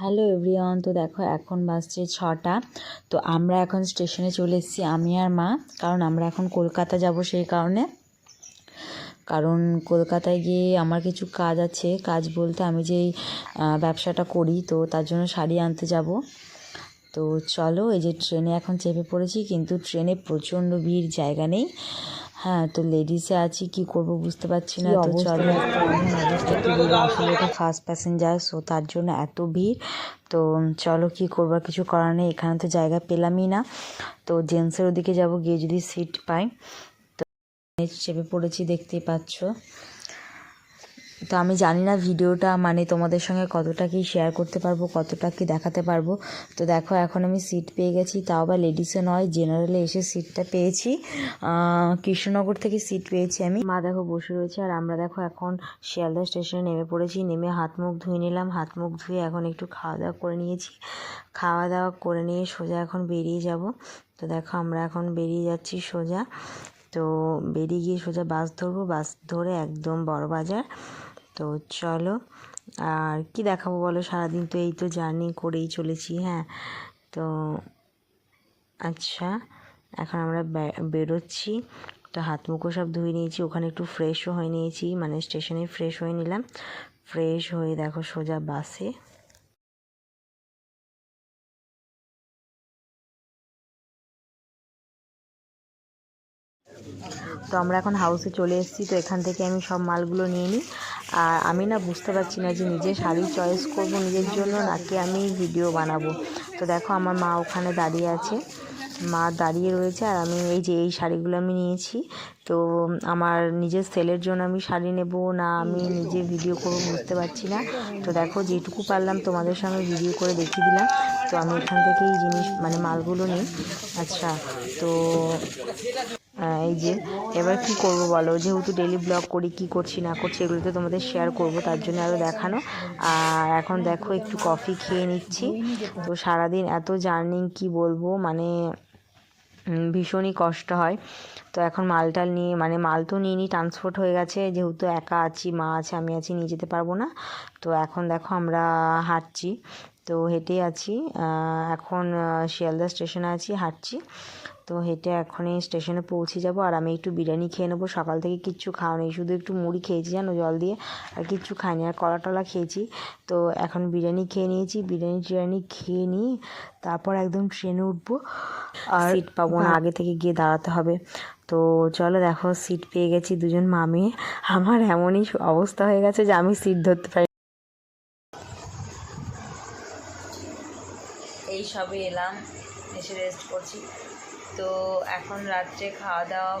Hello everyone, তো দেখো এখন বাজছে ছটা। তো আমরা এখন স্টেশনে চলে এসেছি, আমি আর মা, কারণ আমরা এখন কলকাতা যাব সেই কারণে। কারণ কলকাতায় গিয়ে আমার কিছু কাজ আছে। কাজ বলতে আমি যেই ব্যবসাটা করি, তো তার জন্য শাড়ি আনতে যাব। তো চলো, এই যে ট্রেনে এখন চেপে পড়েছি, কিন্তু ট্রেনে প্রচণ্ড ভিড়, জায়গা নেই। হ্যাঁ তো লেডিসে আছি কি করব বুঝতে পারছি না তো চলো। অবস্থা কি বলব আসলে এটা ফার্স্ট প্যাসেঞ্জার সো তার জন্য এত ভিড়। তো চলো কি করব কিছু করার নেই এখানে তো জায়গা পেলামই না। তো জেন্টসের ওদিকে যাব গিয়ে যদি সিট পাই। তো চেপে পড়েছি দেখতেই পাচ্ছ। তো আমি জানি না ভিডিওটা মানে তোমাদের সঙ্গে কতটা কি শেয়ার করতে পারব, কতটা কি দেখাতে পারব। তো দেখো, এখন আমি সিট পেয়ে গেছি। তাও আবার লেডিসে নয় জেনারেলে এসে সিটটা পেয়েছি। কৃষ্ণনগর থেকে সিট পেয়েছি আমি। মা দেখো বসে রয়েছে, আর আমরা দেখো এখন শিয়ালদা স্টেশনে নেমে পড়েছি। নেমে হাত মুখ ধুয়ে নিলাম, হাত মুখ ধুয়ে এখন একটু খাওয়া দাওয়া করে নিয়েছি। খাওয়া দাওয়া করে নিয়ে সোজা এখন বেরিয়ে যাব। তো দেখো, আমরা এখন বেরিয়ে যাচ্ছি সোজা। তো বেরিয়ে গিয়ে সোজা বাস ধরবো। বাস ধরে একদম বড় বাজার। তো চলো, আর কি দেখাবো বলো? সারাদিন তো এই তো জার্নি করেই চলেছি হ্যাঁ। তো আচ্ছা এখন আমরা বেরোচ্ছি। তো হাত মুখো সব ধুয়ে নিয়েছি, ওখানে একটু ফ্রেশও হয়ে নিয়েছি মানে স্টেশনে ফ্রেশ হয়ে নিলাম। ফ্রেশ হয়ে দেখো সোজা বাসে তো আমরা এখন হাউসে চলে এসেছি, তো এখান থেকে আমি সব মালগুলো নিয়ে নিই। আর আমি না বুঝতে পারছি না যে নিজে শাড়ি চয়েস করব নিজের জন্য নাকি আমি ভিডিও বানাবো। তো দেখো আমার মা ওখানে দাঁড়িয়ে আছে। মা দাঁড়িয়ে রয়েছে আর আমি এই যে এই শাড়িগুলো আমি নিয়েছি। তো আমার নিজের সেলের জন্য আমি শাড়ি নেব না আমি নিজে ভিডিও করব বুঝতে পারছি না। তো দেখো যেটুকু পারলাম তোমাদের সঙ্গে ভিডিও করে দেখিয়ে দিলাম। তো আমি এখান থেকেই জিনিস মানে মালগুলো নিই। আচ্ছা তো এই যে, এবার কি করব বলো? যেহেতু ডেলি ব্লগ করি, কি করছি, না করছি, এগুলো তো তোমাদের শেয়ার করব, তার জন্য আরও দেখানো। আর এখন দেখো, একটু কফি খেয়ে নিচ্ছি। তো সারাদিন এত জার্নি কি বলব? মানে ভীষণই কষ্ট হয়। তো এখন মাল টাল নিয়ে মানে মাল তো নিয়ে নিই ট্রান্সপোর্ট হয়ে গেছে। যেহেতু একা আছি, মা আছে, আমি আছি, নিয়ে যেতে পারব না। তো এখন দেখো, আমরা হাঁটছি। তো হেঁটে আছি। এখন শিয়ালদা স্টেশনে আছি হাঁটছি। তো হেঁটে এখনই স্টেশনে পৌঁছে যাব। আর আমি একটু বিরিয়ানি খেয়ে নেব। সকাল থেকে কিচ্ছু খাওয়া নেই। শুধু একটু মুড়ি খেয়েছি জানো জল দিয়ে। আর কিচ্ছু খাইনি। আর কলা টলা খেয়েছি। তো এখন বিরিয়ানি খেয়ে নিয়েছি। বিরিয়ানি টিরিয়ানি খেয়ে নিয়ে তারপর একদম ট্রেনে উঠবো। আর সিট পাবো না। আগে থেকে গিয়ে দাঁড়াতে হবে। তো চলো দেখো সিট পেয়ে গেছি দুজন মামি আমার এমনই অবস্থা হয়ে গেছে যে আমি সিট ধরতে পারি এই সবে এলাম এসে রেস্ট করছি। তো এখন রাত্রে খাওয়া দাওয়া